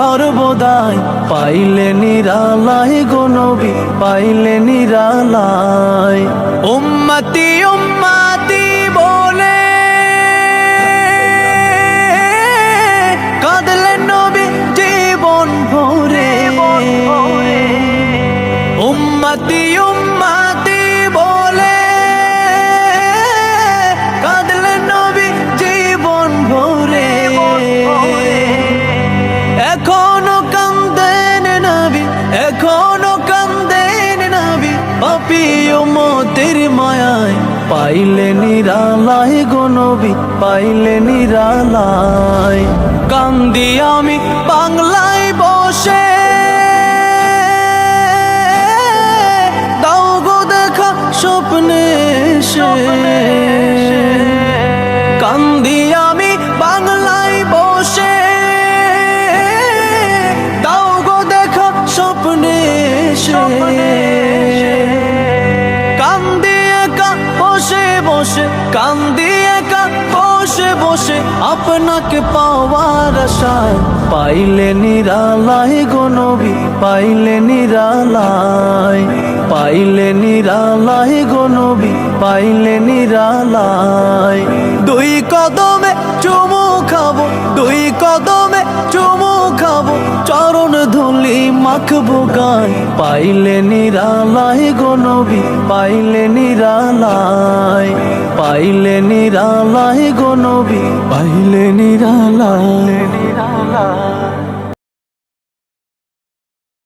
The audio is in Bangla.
সর্বদাই পাইলে নিরালাই গনবি পাইলে নিরালাই উম্মতি উম্মতি বলে কাঁদলে নবী জীবন ভরে। উম্মতি পাইলে নিরালাই গনবী পাইলে নিরালাই কান্দি আমি বাংলায় বসে। দাও গো দেখা স্বপ্নে কান্দি আমি বাংলায় বসে। দাও গো দেখা স্বপ্নে কান্দি একা বসে বসে আপনাকে পাওয়ার আশায়। পাইলে নিরালাই গনবি পাইলে নিরালাই পাইলে নিরালাই গনবি পাইলে নিরালাই দুই কদমে চুমু খাব, দুই কদমে চুমু আঁকবো গান। পাইলে নিরালাই গনবি পাইলে নিরালাই পাইলে নিরালাই গনবি পাইলে নিরালাই নিরালাই